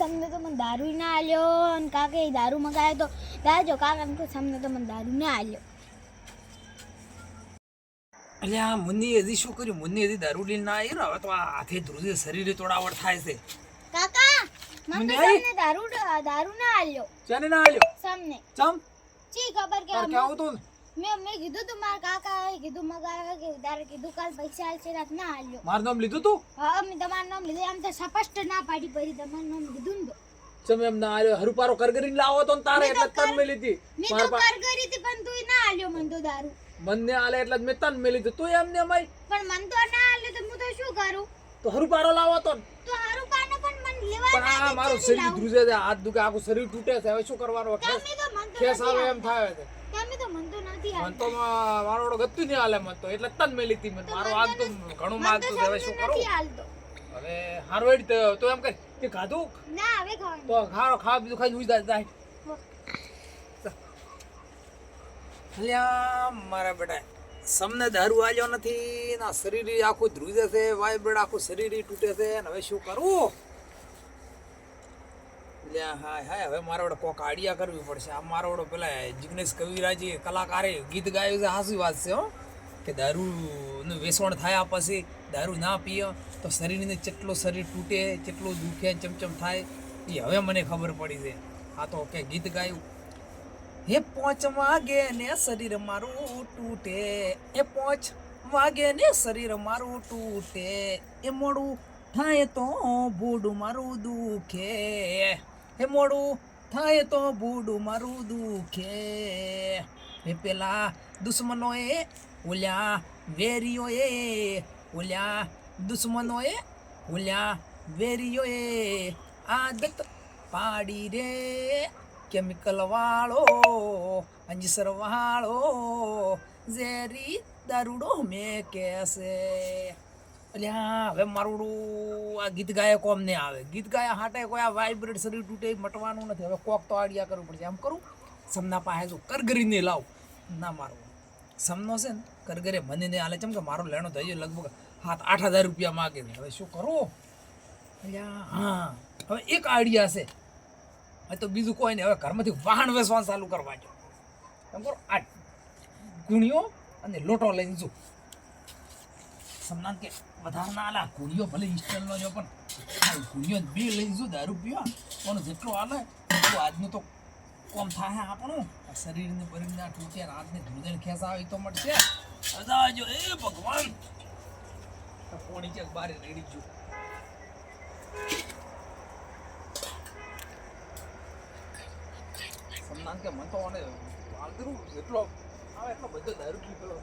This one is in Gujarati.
સમને તો મને દારૂ ના આલ્યો અને કાકે દારૂ મગાવ્યો તો દાજો કાકા એમ કે સમને તો મને દારૂ ના આલ્યો. એટલે આ મુન્ની હજી શું કર્યું? મુન્ની હજી દારૂ લઈને ના આવી હવે તો આ હાથે ધ્રુજે શરીરે તોડાવટ થાય છે. કાકા મને મને સમને દારૂ દારૂ ના આલ્યો. ચને ના આલ્યો? સમને. ચમ? ચી ખબર કે કેવું તું? મેં મેં કીધું તું મારા કાકા કીધું મગાવે કે તારે કીધું કાલ પૈસા આલશે રાત ના આલ્યો. મારું નામ લીધું તું? હા મેં તમારું નામ લીધું. આમ તો સ્પષ્ટ ના પાડી પડી તમારું નામ લીધું ને તો. ચમ એમ ના આલ્યો? હરુપારો કરગરી લાવો તો તારે એટલે તન કર- લીધી મેં તો કરગરી હતી પણ તું ના આલ્યો મન તો દારૂ. મને આલે એટલે મેં તન મેલી લીધું તું એમ ને આઈ પણ મન તો ના આલ્યો તો હું તો શું કરું? તો હરુપારો લાવો તો. તો હરુપારો પણ મન લેવા પણ આ મારું શરીર ધ્રુજે છે. હાથ દુખે આખું શરીર તૂટે છે. હવે શું કરવાનું? ખેસ તમે આવે એમ થાય છે તમે તો મન તો મન તો મારો ગતું નહીં હાલે મન તો. એટલે તન મેલી હતી મને. મારો હાથ તો ઘણું માગતું હવે શું કરું? હવે હારું તો તો એમ કર તે ખાધું? ના હવે ખાવાનું. તો ખારો ખા બીજું ખાઈ ઉઈ જાય અલ્યા મારા બેટા સમને દારૂ આવ્યો નથી ના શરીર આખું ધ્રુજે છે વાય વાઇબ્રેટ આખું શરીર તૂટે છે અને હવે શું કરવું અલ્યા હા હા હવે મારા વડે કોક આડિયા કરવી પડશે. આ મારા વડે પેલા જિગ્નેશ કવિરાજી કલાકારે ગીત ગાયું છે, હાસી વાત છે, હો. કે દારૂનું વેસણ થાય પછી દારૂ ના પીએ, તો શરીરને કેટલો શરીર તૂટે કેટલું દુખે, ચમચમ થાય, એ હવે મને ખબર પડી છે. આ તો કે ગીત ગાયું. હે પોચ વાગે ને શરીર મારું તૂટે, એ પોચ વાગે ને શરીર મારું તૂટે, એ મોડું થાય તો ભૂડું મારું દુખે. હે મોડું, થાય તો બુડું મારું દુખે. હે પેલા દુશ્મનોએ ઓલ્યા વેરીઓએ, ઓલ્યા દુશ્મનોએ ઓલ્યા વેરીઓએ આદત પાડી રે. કેમિકલ વાળો, અંજસર વાળો, ઝેરી દારૂડો મેં કેસે. અલ્યા હવે મારું આ ગીત ગાય કોમ નહીં આવે. ગીત ગાયા હાટે કોઈ આ વાઇબ્રેટ શરીર તૂટે મટવાનું નથી. હવે કોક તો આડિયા કરવું પડશે. આમ કરું, સમના પાસે જો કરગરીને લાવ. ના મારું સમનો છે ને, કરગરે મને નહીં હાલે ચમ કે મારો લેણો થઈ ગયો લગભગ હાથ આઠ હજાર રૂપિયા માગે હવે શું કરો? અલ્યા હા. હવે એક આઈડિયા છે. હવે તો બીજું કોઈ નહીં. હવે ઘરમાંથી વાહન વેચવાનું ચાલુ કરવા જો એમ કરો, આ ગુણ્યો અને લોટો લઈને જો. સમનાન કે વધારે ના આલા ગુણિયો ભલે ઇસ્ટલનો જો પણ આ બી લઈને જો દારૂ પીવા? પણ જેટલો આલે તો આજનું તો કોમ થાય આપણું. શરીરને બરીને ના તૂટે ને હાથને ધ્રુજણ ખેસ આવે તો મળશે. અદા જો, એ ભગવાન! પોણી ચેક બારે રેડી જો સમનાન કે મન તો મને વાંદરું જેટલો આવે, એટલો બધો દારૂ પી પેલો